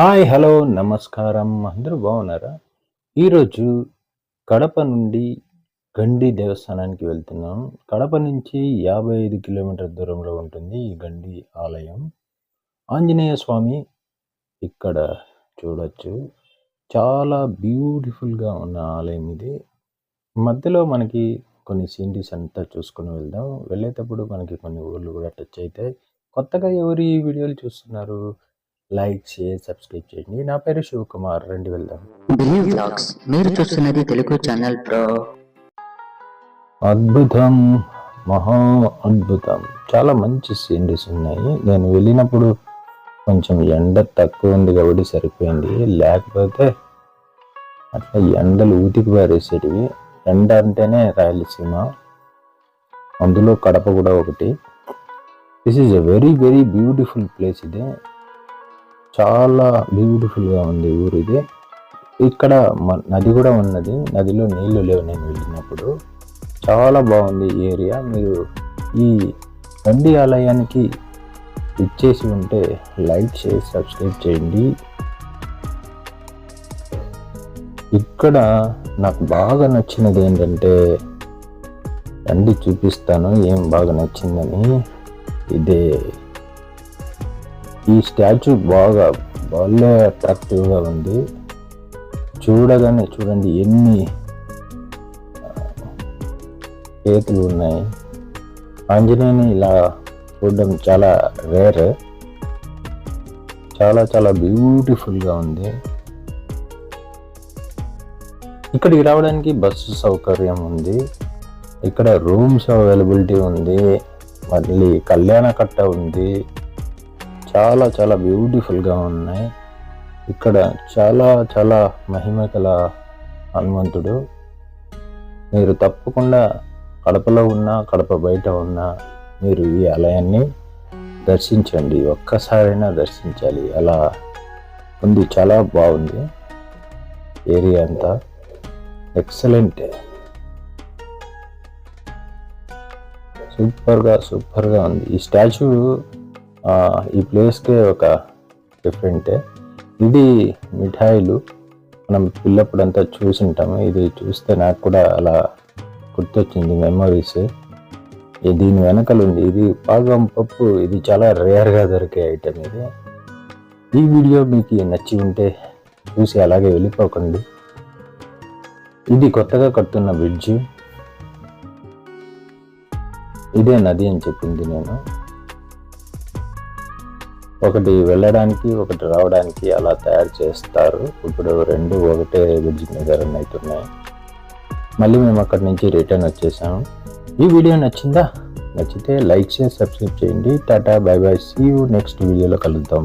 Hi hello నమస్కారం. అందరూ బాగున్నారా? ఈరోజు కడప నుండి గండి దేవస్థానానికి వెళ్తున్నాం. కడప నుంచి యాభై ఐదు కిలోమీటర్ దూరంలో ఉంటుంది ఈ గండి ఆలయం. ఆంజనేయ స్వామి ఇక్కడ చూడొచ్చు. చాలా బ్యూటిఫుల్గా ఉన్న ఆలయం ఇది. మధ్యలో మనకి కొన్ని సీనరీస్ అంతా చూసుకొని వెళ్దాం. వెళ్ళేటప్పుడు మనకి కొన్ని ఊర్లు కూడా టచ్ అవుతాయి కొత్తగా ఎవరు ఈ వీడియోలు చూస్తున్నారు? లైక్ షేర్ సబ్స్క్రైబ్ చేయండి నా పేరు శివకుమార్. రండి వెళ్దాం. Believe blogs. మీరు చూస్తున్నది తెలుగు ఛానల్ బ్రో. అద్భుతం. మహా అద్భుతం. చాలా మంచి సీనరీస్ ఉన్నాయి. నేను వెళ్ళినప్పుడు కొంచెం ఎండ తక్కువ ఉంది కాబట్టి సరిపోయింది. లేకపోతే అట్లా ఎండలు ఊతికి పారేసేటివి. ఎండ అంటేనే రాయలసీమ. అందులో కడప కూడా ఒకటి. This is a very very beautiful place ఇది. చాలా బ్యూటిఫుల్గా ఉంది ఊరు ఇది ఇక్కడ మ- నది కూడా ఉన్నది. నదిలో నీళ్ళు లేవు నేను వెళ్ళినప్పుడు. చాలా బాగుంది ఈ ఏరియా. మీరు ఈ గండి ఆలయానికి ఇచ్చేసి ఉంటే లైక్ చేసి సబ్స్క్రైబ్ చేయండి. ఇక్కడ నాకు బాగా నచ్చినది ఏంటంటే రండి చూపిస్తాను ఏం బాగా నచ్చిందని. ఇదే ఈ స్టాచ్యూ బాగా భలే అట్రాక్టివ్గా ఉంది. చూడగానే చూడండి ఎన్ని చేతులు ఉన్నాయి. ఆంజనేయుని ఇలా చూడడం చాలా రేర్ చాలా చాలా బ్యూటిఫుల్గా ఉంది. ఇక్కడికి రావడానికి బస్సు సౌకర్యం ఉంది. ఇక్కడ రూమ్స్ అవైలబిలిటీ ఉంది. మళ్ళీ కళ్యాణ కట్ట ఉంది. చాలా చాలా బ్యూటిఫుల్గా ఉన్నాయి. ఇక్కడ చాలా చాలా మహిమ గల హనుమంతుడు. మీరు తప్పకుండా కడపలో ఉన్నా కడప బయట ఉన్నా మీరు ఈ ఆలయాన్ని దర్శించండి. ఒక్కసారైనా దర్శించాలి. అలా ఉంది. చాలా బాగుంది. ఏరియా అంతా ఎక్సలెంట్. సూపర్గా సూపర్గా ఉంది. ఈ స్టాచ్యూ ఈ ప్లేస్కే ఒక డిఫరెంట్. ఇది మిఠాయిలు మనం పిల్లప్పుడంతా చూసింటాము. ఇది చూస్తే నాకు కూడా అలా గుర్తొచ్చింది మెమరీస్. దీని వెనకలు ఉంది. ఇది పాగం పప్పు. ఇది చాలా రేర్గా దొరికే ఐటెం ఇది. ఈ వీడియో మీకు నచ్చి ఉంటే చూసి అలాగే వెళ్ళిపోకండి. ఇది కొత్తగా కడుతున్న బ్రిడ్జ్. ఇదే నది అని చెప్పింది నేను. ఒకటి వెళ్ళడానికి ఒకటి రావడానికి అలా తయారు చేస్తారు. ఇప్పుడు రెండు ఒకటే బ్రిడ్జ్ మీద రన్ అవుతున్నాయి మళ్ళీ మేము అక్కడి నుంచి రిటర్న్ వచ్చేసాము. ఈ వీడియో నచ్చిందా? నచ్చితే లైక్ చేసి సబ్స్క్రైబ్ చేయండి. Tata bye bye see you next వీడియోలో కలుద్దాం.